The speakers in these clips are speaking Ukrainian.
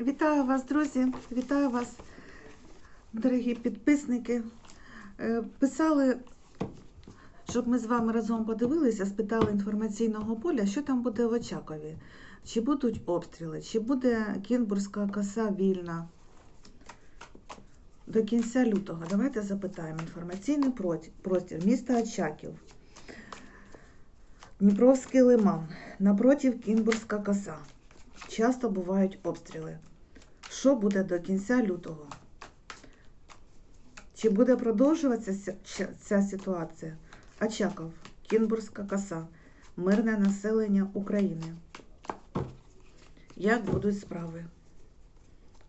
Вітаю вас, друзі! Вітаю вас, дорогі підписники. Е, Писали, щоб ми з вами разом подивилися, спитали інформаційного поля, що там буде в Очакові. Чи будуть обстріли, чи буде Кінбурзька коса вільна до кінця лютого. Давайте запитаємо. Інформаційний простір міста Очаків. Дніпровський лиман. Напротив Кінбурзька коса. Часто бувають обстріли. Що буде до кінця лютого? Чи буде продовжуватися ця- ситуація? Очаков, Кінбурзька коса, мирне населення України. Як будуть справи?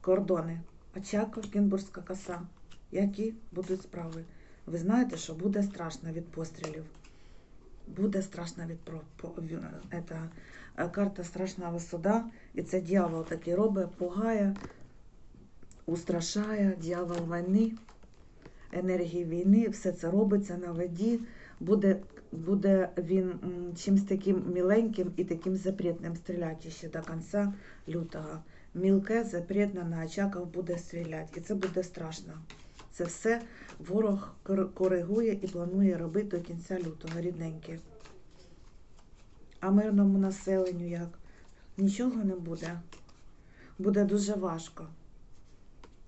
Кордони. Очаков, Кінбурзька коса. Які будуть справи? Ви знаєте, що буде страшно від пострілів. Буде страшно від про, по, ві- ета, е, карта страшного суда. І це дьявол такий робить, пугає, устрашає, дьявол війни, енергії війни, все це робиться на воді. Буде, буде він чимось таким міленьким і таким запретним стріляти ще до кінця лютого. Мілке, запретне на очаках буде стріляти. І це буде страшно. Це все ворог коригує і планує робити до кінця лютого, рідненькі. А мирному населенню як? Нічого не буде. Буде дуже важко.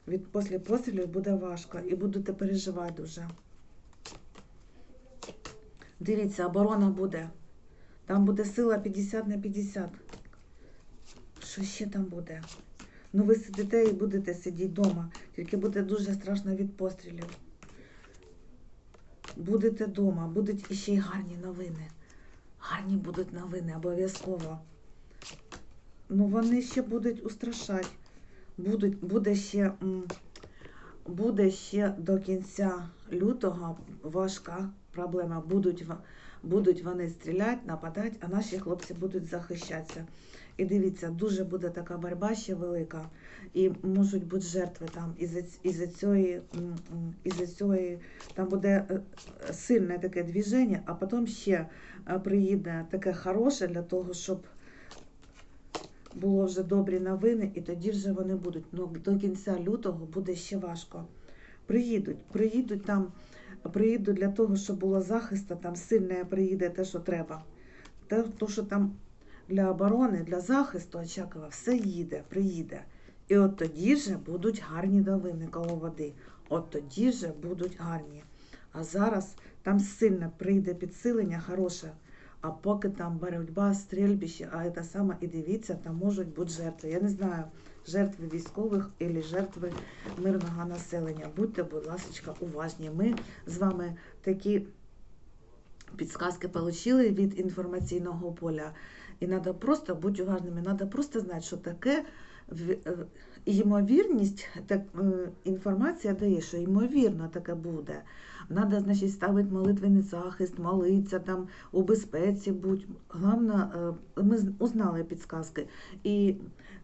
Від після пострілів буде важко і будете переживати дуже. Дивіться, оборона буде. Там буде сила 50 на 50. Що ще там буде? Ну ви сидите і будете сидіти вдома, тільки буде дуже страшно від пострілів. Будете вдома, будуть іще й гарні новини. Гарні будуть новини, обов'язково. Ну, вони ще будуть устрашати. Будуть, буде ще, буде ще до кінця лютого важка проблема. Будуть, будуть вони стріляти, нападати, а наші хлопці будуть захищатися. І дивіться, дуже буде така боротьба ще велика, і можуть бути жертви там із-за цієї, із-за цієї, там буде е, сильне таке движення, а потім ще е, приїде таке хороше для того, щоб було вже добрі новини, і тоді вже вони будуть. Ну до кінця лютого буде ще важко. Приїдуть, приїдуть там, приїдуть для того, щоб було захисту, там сильне приїде те, що треба. Те, то, що там для оборони, для захисту Очакова все їде, приїде. І от тоді вже будуть гарні новини коло води. От тоді вже будуть гарні. А зараз там сильно прийде підсилення хороше. А поки там боротьба, стрільбище, а це саме і дивіться, там можуть бути жертви. Я не знаю, жертви військових або жертви мирного населення. Будьте, будь ласка, уважні. Ми з вами такі підсказки отримали від інформаційного поля. І треба просто бути уважними. Треба просто знати, що таке ймовірність, так, е, інформація дає, що ймовірно таке буде. Треба, значить, ставити молитвений захист, молитися там у безпеці будь. Головне, е, ми узнали підсказки. І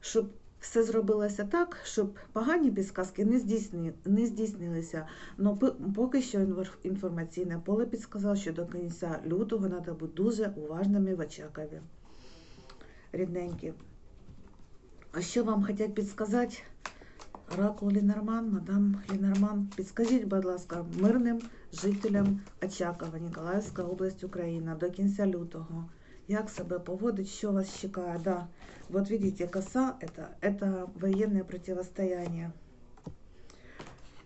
щоб все зробилося так, щоб погані підсказки не, здійсні, не здійснилися. Но пи- поки що інформаційне поле підсказало, що до кінця лютого треба бути дуже уважними в Очакові. Рідненькі. А що вам хочуть підсказати? Оракул Лінорман, мадам Лінорман, підскажіть, будь ласка, мирним жителям Очакова, Ніколаївська область, Україна, до кінця лютого. Як себе поводить, що вас чекає? Да. Вот видите, коса это, это военное противостояние.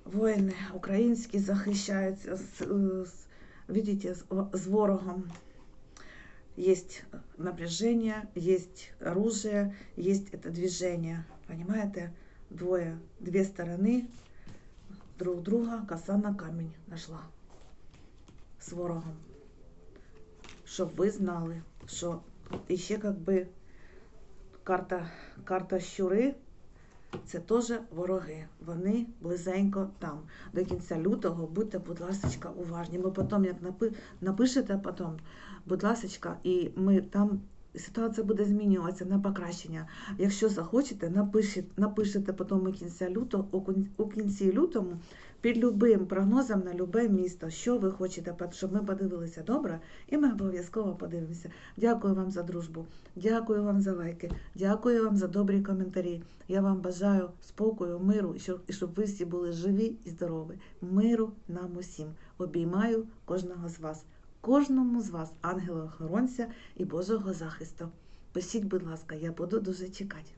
Воїни українські захищаються з, з, з, з ворогом. Есть напряжение, есть оружие, есть это движение. Понимаете? Двое, две стороны друг друга коса на камінь нашла з ворогом. Щоб ви знали, що і ще як би карта, карта щури це теж вороги. Вони близенько там. До кінця лютого будьте, будь ласка, уважні. Ми потім, як напи, напишете потім, будь ласка, і ми там ситуація буде змінюватися на покращення. Якщо захочете, напишіть, напишете потім у кінці лютого, у кін- у кінці лютому під любим прогнозом на любе місто, що ви хочете, щоб ми подивилися добре, і ми обов'язково подивимося. Дякую вам за дружбу, дякую вам за лайки, дякую вам за добрі коментарі. Я вам бажаю спокою, миру і щоб ви всі були живі і здорові. Миру нам усім. Обіймаю кожного з вас, кожному з вас, ангела-охоронця і Божого захисту. Пишіть, будь ласка, я буду дуже чекати.